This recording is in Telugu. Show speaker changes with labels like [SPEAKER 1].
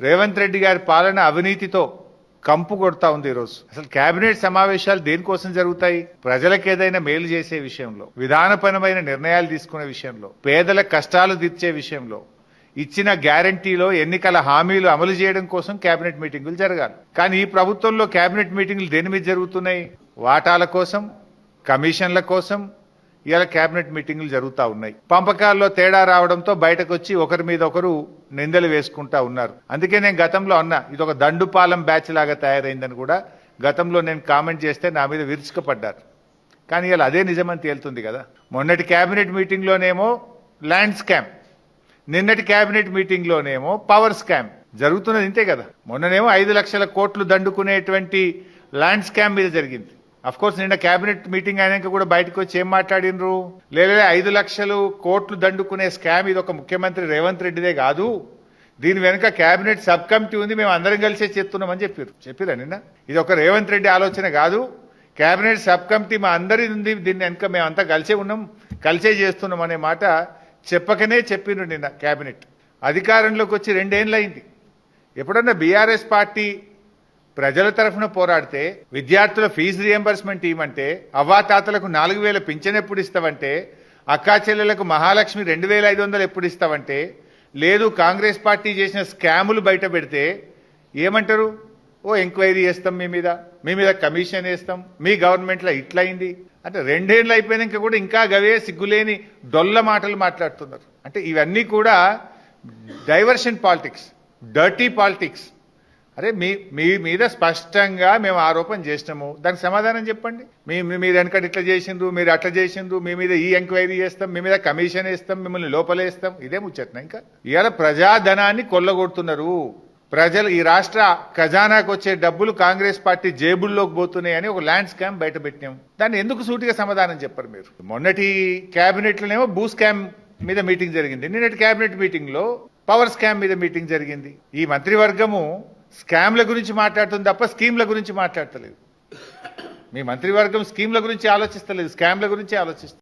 [SPEAKER 1] రేవంత్ రెడ్డి గారి పాలన అవినీతితో కంపు కొడతా ఉంది ఈరోజు. అసలు కేబినెట్ సమావేశాలు దేనికోసం జరుగుతాయి? ప్రజలకు ఏదైనా మేలు చేసే విషయంలో విధానపరమైన నిర్ణయాలు తీసుకునే విషయంలో పేదల కష్టాలు తీర్చే విషయంలో ఇచ్చిన గ్యారంటీలో ఎన్నికల హామీలు అమలు చేయడం కోసం కేబినెట్ మీటింగులు జరగాలి. కానీ ఈ ప్రభుత్వంలో కేబినెట్ మీటింగులు దేని మీద జరుగుతున్నాయి? వాటాల కోసం కమిషన్ల కోసం ఇలా కేబినెట్ మీటింగులు జరుగుతూ ఉన్నాయి. పంపకాల్లో తేడా రావడంతో బయటకు వచ్చి ఒకరి మీద ఒకరు నిందలు వేసుకుంటా ఉన్నారు. అందుకే నేను గతంలో అన్నా ఇది ఒక దండుపాలెం బ్యాచ్ లాగా తయారైందని కూడా గతంలో నేను కామెంట్ చేస్తే నా మీద విరుచుకపడ్డారు. కానీ ఇలా అదే నిజమని తేలుతుంది కదా. మొన్నటి క్యాబినెట్ మీటింగ్లోనేమో ల్యాండ్ స్కామ్. నిన్నటి క్యాబినెట్ మీటింగ్లోనేమో పవర్ స్కామ్. జరుగుతున్నది ఇంతే కదా. మొన్ననేమో ఐదు లక్షల కోట్లు దండుకునేటువంటి ల్యాండ్ స్కామ్ మీద జరిగింది. కోర్స్ నిన్న కేబినెట్ మీటింగ్ అయినాక కూడా బయటకు వచ్చి ఏం మాట్లాడినరు? లేదా ఐదు లక్షలు కోట్లు దండుకునే స్కామ్ ఇది ఒక ముఖ్యమంత్రి రేవంత్ రెడ్డిదే కాదు. దీని వెనుక కేబినెట్ సబ్ కమిటీ ఉంది మేము అందరం కలిసే చేస్తున్నామని చెప్పారు చెప్పిరా నిన్న? ఇది ఒక రేవంత్ రెడ్డి ఆలోచన కాదు. కేబినెట్ సబ్ కమిటీ మా అందరి ఉంది దీన్ని వెనుక మేము కలిసే ఉన్నాం కలిసే చేస్తున్నాం అనే మాట చెప్పకనే చెప్పిండ్రు నిన్న కేబినెట్ అధికారంలోకి వచ్చి రెండేళ్ళు అయింది ఎప్పుడన్నా బీఆర్ఎస్ పార్టీ ప్రజల తరఫున పోరాడితే విద్యార్థుల ఫీజు రియంబర్స్మెంట్ ఇవ్వమంటే అవ్వాతాతలకు నాలుగు వేల పింఛన్ ఎప్పుడు ఇస్తావంటే అక్కా చెల్లెలకు మహాలక్ష్మి రెండు వేల ఐదు వందలు ఎప్పుడు ఇస్తావంటే లేదు కాంగ్రెస్ పార్టీ చేసిన స్కాములు బయట పెడితే ఏమంటారు? ఓ ఎంక్వైరీ చేస్తాం మీ మీద మీ మీద కమిషన్ వేస్తాం మీ గవర్నమెంట్లో ఇట్లా అయింది. అంటే రెండేళ్ళు అయిపోయినాక కూడా ఇంకా గవే సిగ్గులేని డొల్ల మాటలు మాట్లాడుతున్నారు. అంటే ఇవన్నీ కూడా డైవర్షన్ పాలిటిక్స్ డర్టీ పాలిటిక్స్. అరే మీ మీ మీద స్పష్టంగా మేము ఆరోపణ చేసినాము. దానికి సమాధానం చెప్పండి. మీ మీరు వెనకటి ఇట్లా చేసిండ్రు మీరు అట్లా చేసిండ్రు మీ మీద ఈ ఎంక్వైరీ చేస్తాం మీ మీద కమిషన్ వేస్తాం మిమ్మల్ని లోపలేస్తాం ఇదే ముచ్చట్న ఇంకా? ఇవాళ ప్రజాధనాన్ని కొల్లగొడుతున్నారు. ప్రజలు ఈ రాష్ట్ర ఖజానాకు వచ్చే డబ్బులు కాంగ్రెస్ పార్టీ జేబుల్లోకి పోతున్నాయని ఒక ల్యాండ్ స్కామ్ బయట పెట్టినాం దాన్ని ఎందుకు సూటిగా సమాధానం చెప్పరు మీరు? మొన్నటి క్యాబినెట్లోనేమో భూ స్కామ్ మీద మీటింగ్ జరిగింది. నిన్నటి క్యాబినెట్ మీటింగ్లో పవర్ స్కామ్ మీద మీటింగ్ జరిగింది. ఈ మంత్రివర్గము స్కామ్ల గురించి మాట్లాడుతుంది తప్ప స్కీమ్ల గురించి మాట్లాడతలేదు. మీ మంత్రివర్గం స్కీమ్ల గురించి ఆలోచిస్తలేదు స్కామ్ల గురించి ఆలోచిస్తుంది